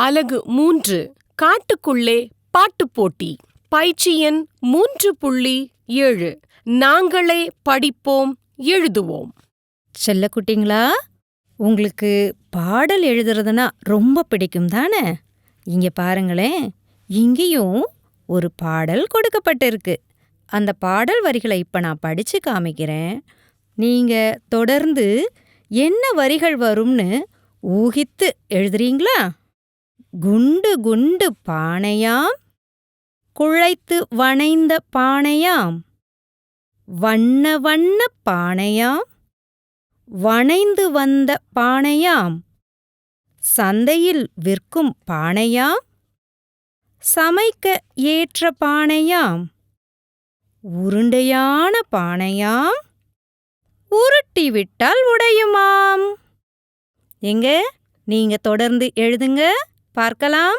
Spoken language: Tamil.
அலகு மூன்று காட்டுக்குள்ளே பாட்டுப் போட்டி. பயிற்சி எண் மூன்று புள்ளி ஏழு நாங்களே படிப்போம் எழுதுவோம். செல்ல குட்டிங்களா? உங்களுக்கு பாடல் எழுதுறதுனா ரொம்ப பிடிக்கும் தானே? இங்க பாருங்களேன் இங்கேயும் ஒரு பாடல் கொடுக்கப்பட்டிருக்கு. அந்த பாடல் வரிகளை இப்ப நான் படிச்சு காமிக்கிறேன். நீங்க தொடர்ந்து என்ன வரிகள் வரும்னு ஊகித்து எழுதுறீங்களா? குண்டு குண்டு பானையாம் குழைத்து வணைந்த பானையாம் வண்ண வண்ண பானையாம் வணைந்து வந்த பானையாம் சந்தையில் விற்கும் பானையாம் சமைக்க ஏற்ற பானையாம் உருண்டையான பானையாம் உருட்டி விட்டால் உடையுமாம். எங்க? நீங்க தொடர்ந்து எழுதுங்க. பார்க்கலாம்.